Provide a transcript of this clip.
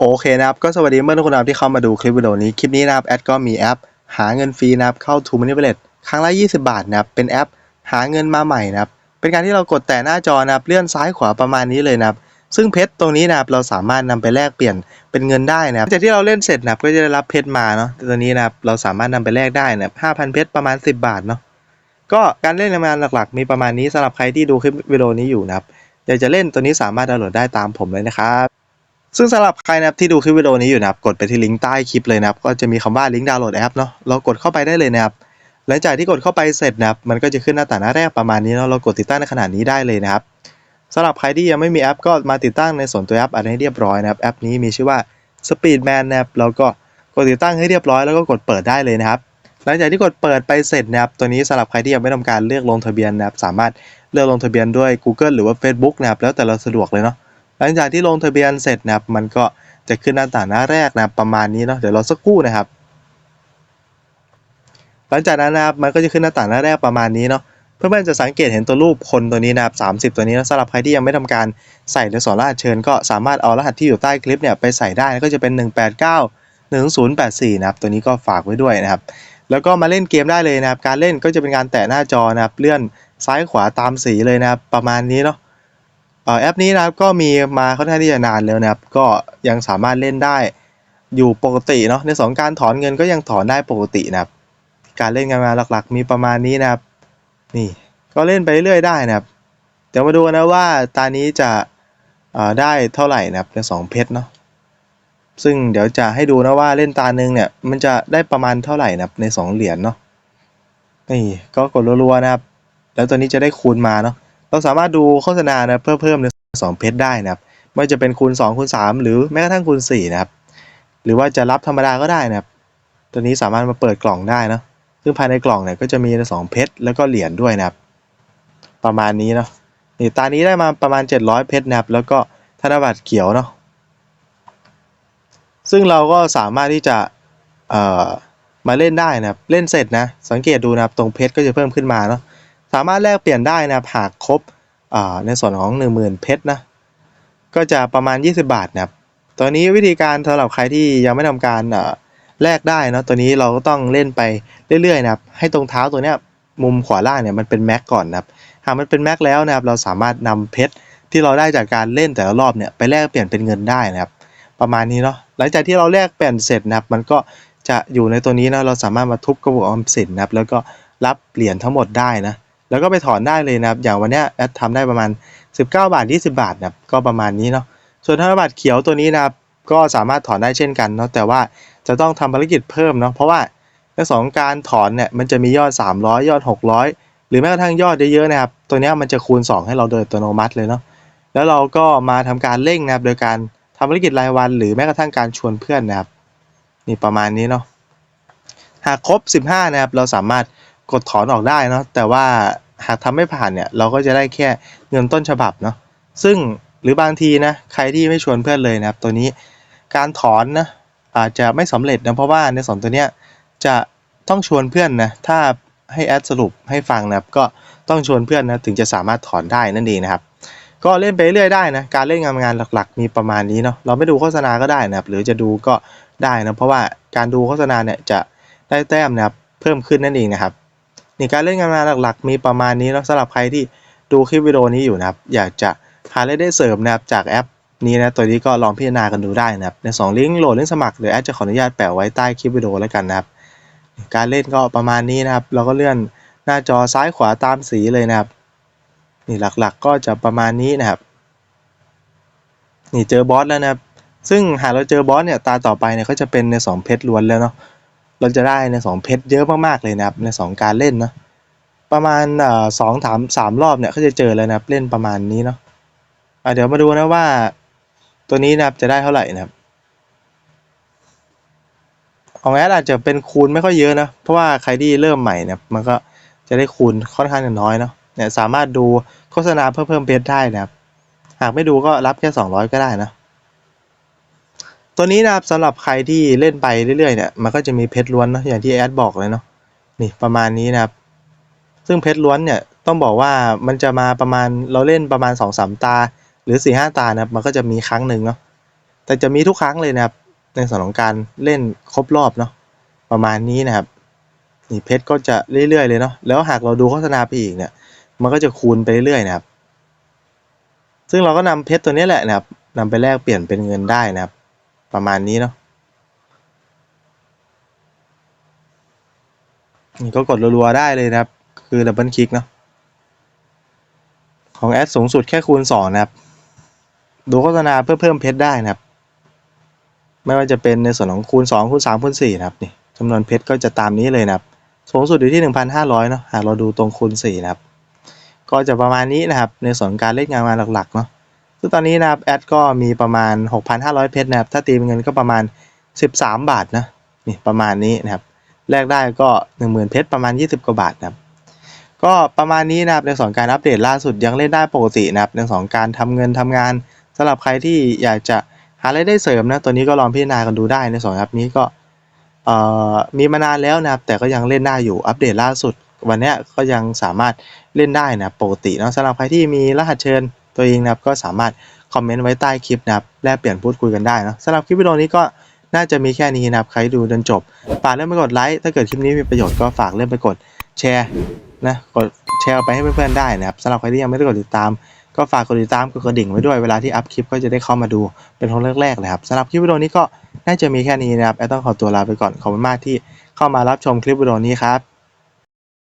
โอเคนะครับ ก็สวัสดีเมื่อทุกคนนะครับที่เข้ามาดูคลิปวิดีโอนี้ คลิปนี้นะครับ แอดก็มีแอป หาเงินฟรีนะครับ เข้า t ูมันนี่เ l ล t ครั้งละ 20 บาทนะครับ เป็นแอป หาเงินมาใหม่นะครับ เป็นการที่เรากดแต่หน้าจอนะครับ เลื่อนซ้ายขวาประมาณนี้เลยนะครับ ซึ่งเพชรตรงนี้นะครับ เราสามารถนำไปแลกเปลี่ยนเป็นเงินได้นะครับจากที่เราเล่นเสร็จนะครับ ก็จะได้รับเพชรมาเนาะตัวนี้นะครับ เราสามารถนำไปแลกได้นะครับ5,000เพชรประมาณ 10 บาทเนาะ ก็การเล่นงานหลักๆ มีประมาณนี้สำหรับใครที่ดูคลิปวิดีโอนี้อยู่นะครับอยากจะเล่นตัวนี้สามารถดาวน์โหลดได้ตามผมเลยนะครับ ซึ่งสำหรับใครนะครับที่ดูคลิปวิดีโอนี้อยู่นะครับกดไปที่ลิงก์ใต้คลิปเลยนะครับก็จะมีคำว่าลิงก์ดาวน์โหลดแอปเนาะเรากดเข้าไปได้เลยนะครับหลังจากที่กดเข้าไปเสร็จนะครับมันก็จะขึ้นหน้าต่างหน้าแรกประมาณนี้เนาะเรากดติดตั้งในขนาดนี้ได้เลยนะครับสำหรับใครที่ยังไม่มีแอปก็มาติดตั้งในส่วนตัวแอปอันให้เรียบร้อยนะครับแอปนี้มีชื่อว่า Speedman นะครับแล้วก็กดติดตั้งให้เรียบร้อยแล้วก็กดเปิดได้เลยนะครับหลังจากที่กดเปิดไปเสร็จนะครับตัวนี้สำหรับใครที่ยังไม่ทำการเลือกลงทะเบียนนะครับสามารถเลือกลงทะเบียนด้วย Google หรือว่า Facebook นะครับแล้วแต่เราสะดวกเลยเนาะ หลังจากที่ลงทะเบียนเสร็จนะครับ มันก็จะขึ้นหน้าต่างหน้าแรกนะครับประมาณนี้เนาะเดี๋ยวรอสักครู่นะครับ หลังจากนั้นนะครับมันก็จะขึ้นหน้าต่างหน้าแรกประมาณนี้เนาะเพื่อนๆจะสังเกตเห็นตัวรูปคนตัวนี้นะครับ 30 ตัวนี้นะสำหรับใครที่ยังไม่ทำการใส่ในสอนรหัสเชิญ ก็สามารถเอารหัสที่อยู่ใต้คลิปเนี่ยไปใส่ได้ก็จะเป็น 189 1084นะครับตัวนี้ก็ฝากไว้ด้วยนะครับ แล้วก็มาเล่นเกมได้เลยนะครับ การเล่นก็จะเป็นการแตะหน้าจอนะครับ เลื่อนซ้ายขวาตามสีเลยนะครับ ประมาณนี้เนาะ แอปนี้นะครับก็มีมาค่อนข้างที่จะนานแล้วนะครับ ก็ยังสามารถเล่นได้อยู่ปกติเนาะในสองการถอนเงินก็ยังถอนได้ปกตินะครับ การเล่นกันมาหลักๆ มีประมาณนี้นะครับ นี่ก็เล่นไปเรื่อยได้นะครับเดี๋ยวมาดูนะว่าตานี้จะได้เท่าไหร่นะครับในสองเพชรเนาะซึ่งเดี๋ยวจะให้ดูนะว่าเล่นตาหนึ่งเนี่ยมันจะได้ประมาณเท่าไหร่นะครับใน 2 เหรียญเนาะนี่ก็กดรัวๆนะครับ แล้วตัวนี้จะได้คูณมาเนาะ เราสามารถดูโฆษณานะเพิ่มเพิ่มใน2เพชรได้นะครับไม่ว่าจะเป็นคูณ2คูณ3หรือแม้กระทั่งคูณ4นะครับ หรือว่าจะรับธรรมดาก็ได้นะครับ ตัวนี้สามารถมาเปิดกล่องได้นะซึ่งภายในกล่องเนี่ยก็จะมีสองเพชรแล้วก็เหรียญด้วยนะครับ ประมาณนี้เนาะนี่ตานี้ได้มาประมาณ 700 เพชรนะครับ แล้วก็ธนบัตรเขียวเนาะซึ่งเราก็สามารถที่จะเอ่อมาเล่นได้นะครับ เล่นเสร็จนะ สังเกตดูนะครับ ตรงเพชรก็จะเพิ่มขึ้นมาเนาะ สามารถแลกเปลี่ยนได้นะครับหากครบในส่วนของ 10,000 เพชรนะก็จะประมาณ 20 บาทนะครับตอนนี้วิธีการสำหรับใครที่ยังไม่ทำการแลกได้นะตัวนี้เราก็ต้องเล่นไปเรื่อยๆนะครับให้ตรงเท้าตัวเนี้ยมุมขวาล่างเนี่ยมันเป็นแม็กก่อนนะครับหากมันเป็นแม็กแล้วนะครับเราสามารถนำเพชรที่เราได้จากการเล่นแต่ละรอบเนี่ยไปแลกเปลี่ยนเป็นเงินได้นะครับ ประมาณนี้เนาะหลังจากที่เราแลกเปลี่ยนเสร็จนะครับ มันก็จะอยู่ในตัวนี้นะเราสามารถมาทุบกระปุกออมสินนะครับ แล้วก็รับเหรียญทั้งหมดได้นะ แล้วก็ไปถอนได้เลยนะครับ อย่างวันนี้แอดทำได้ประมาณ 19 บาท 20 บาทนะครับก็ประมาณนี้เนาะส่วนธนบัตรเขียวตัวนี้นะครับก็สามารถถอนได้เช่นกันเนาะแต่ว่าจะต้องทำภารกิจเพิ่มเนาะเพราะว่าในสองการถอนเนี่ยมันจะมียอด 300 ยอด 600 หรือแม้กระทั่งยอดเยอะๆนะครับ ตัวนี้มันจะคูณ 2 ให้เราโดยอัตโนมัติเลยเนาะแล้วเราก็มาทำการเร่งนะครับ โดยการทำภารกิจรายวัน หรือแม้กระทั่งการชวนเพื่อนนะครับ นี่ประมาณนี้เนาะหากครบ 15 นะครับ เราสามารถ กดถอนออกได้เนาะแต่ว่าหากทำไม่ผ่านเนี่ยเราก็จะได้แค่เงินต้นฉบับเนาะซึ่งหรือบางทีนะใครที่ไม่ชวนเพื่อนเลยนะครับ ตัวนี้การถอนนะอาจจะไม่สำเร็จนะเพราะว่าในสองตัวเนี้ยจะต้องชวนเพื่อนนะถ้าให้แอดสรุปให้ฟังนะครับก็ต้องชวนเพื่อนนะถึงจะสามารถถอนได้นั่นเองนะครับ ก็เล่นไปเรื่อยได้นะการเล่นงานงานหลักๆ มีประมาณนี้เนาะเราไม่ดูโฆษณาก็ได้นะครับ หรือจะดูก็ได้นะเพราะว่าการดูโฆษณาเนี่ยจะได้แต้มนะครับเพิ่มขึ้นนั่นเองนะครับ นี่การเล่นงานงาหลักๆ มีประมาณนี้เนาะสำหรับใครที่ดูคลิปวิดีโอนี้อยู่นะครับ อยากจะหารายได้เสริมนะครับจากแอปนี้นะตัวนี้ก็ลองพิจารณากันดูได้นะครับ ใน2ลิงก์โหลดเลิงก์สมัครหรือแอดจะขออนุญาตแปะไว้ใต้คลิปวิดีโอแล้วกันนะครับ การเล่นก็ประมาณนี้นะครับ เราก็เลื่อนหน้าจอซ้ายขวาตามสีเลยนะครับนี่หลักๆก็จะประมาณนี้นะครับ นี่เจอบอสแล้วนะครับ ซึ่งหากเราเจอบอสเนี่ยตาต่อไปเนี่ยก็จะเป็นใน2เพชรล้วนแล้วเนาะ เราจะได้ใน2เพชรเยอะมากๆเลยนะครับใน2การเล่นเนาะประมาณสองสามสามรอบเนี่ยก็จะเจอแล้วนะครับเล่นประมาณนี้เนาะเดี๋ยวมาดูนะว่าตัวนี้นะครับจะได้เท่าไหร่นะครับของแอดอาจจะเป็นคูณไม่ค่อยเยอะนะเพราะว่าใครที่เริ่มใหม่เนี่ยมันก็จะได้คูณค่อนข้างน้อยเนาะเนี่ยสามารถดูโฆษณาเพิ่มเพิ่มเพชรได้นะครับ หากไม่ดูก็รับแค่ 200 ก็ได้นะ ตัวนี้นะครับสำหรับใครที่เล่นไปเรื่อยๆเนี่ยมันก็จะมีเพชรล้วนเนาะอย่างที่แอดบอกเลยเนาะนี่ประมาณนี้นะครับ ซึ่งเพชรล้วนเนี่ยต้องบอกว่ามันจะมาประมาณเราเล่นประมาณ2-3ตา หรือ4ี่ห้าตานะครับมันก็จะมีครั้งหนึ่งเนาะแต่จะมีทุกครั้งเลยนะครับ ในส่วนของการเล่นครบรอบเนาะประมาณนี้นะครับนี่เพชรก็จะเรื่อยๆเลยเนาะแล้วหากเราดูโฆษณาไปอีกเนี่ย มันก็จะคูณไปเรื่อยๆนะครับ ซึ่งเราก็นำเพชรตัวนี้แหละนะครับนำไปแลกเปลี่ยนเป็นเงินได้นะครับ ประมาณนี้เนาะนี่ก็กดรัวๆได้เลยนะครับ คือดับเบิลคลิกเนาะของแอดสูงสุดแค่คูณ 2 นะครับ ดูโฆษณาเพื่อเพิ่มเพชรได้นะครับ ไม่ว่าจะเป็นในส่วนของคูณ 2 คูณ 3 คูณ 4 นะครับนี่จำนวนเพชรก็จะตามนี้เลยนะครับ สูงสุดอยู่ที่ 1,500 เนาะหากเราดูตรงคูณ 4 นะครับ ก็จะประมาณนี้นะครับ ในส่วนการเล่นงานมาหลักๆ เนาะ ซึ่งตอนนี้นะครับแอดก็มีประมาณ 6,500 เพชรนะครับ ถ้าตีเป็นเงินก็ประมาณ 13 บาทนะ นี่ประมาณนี้นะครับ แลกได้ก็ 10,000 เพชรประมาณ 20 กว่าบาทนะครับ ก็ประมาณนี้นะครับในส่วนการอัปเดตล่าสุดยังเล่นได้ปกตินะครับในส่วนการทำเงินทำงานสำหรับใครที่อยากจะหารายได้เสริมนะ ตัวนี้ก็ลองพิจารณากันดูได้ในส่วนครับนี้ก็มีมานานแล้วนะครับ แต่ก็ยังเล่นได้อยู่อัปเดตล่าสุด วันนี้ก็ยังสามารถเล่นได้นะปกตินะสำหรับใครที่มีรหัสเชิญ ตัวเองนะครับก็สามารถคอมเมนต์ไว้ใต้คลิปนะครับแลกเปลี่ยนพูดคุยกันได้นะสำหรับคลิปวิดีโอนี้ก็น่าจะมีแค่นี้นะครับใครดูจนจบฝากเล่นไปกดไลค์ถ้าเกิดคลิปนี้มีประโยชน์ก็ฝากเล่นไปกดแชร์นะกดแชร์ไปให้เพื่อนๆได้นะครับสำหรับใครที่ยังไม่ได้กดติดตาม ก็ฝากกดติดตามกดกระดิ่งไว้ด้วยเวลาที่อัพคลิปก็จะได้เข้ามาดูเป็นคนแรกๆเลยครับสำหรับคลิปวิดีโอนี้ก็น่าจะมีแค่นี้นะครับแอดต้องขอตัวลาไปก่อนขอบคุณมากที่เข้ามารับชมคลิปวิดีโอนี้ครับ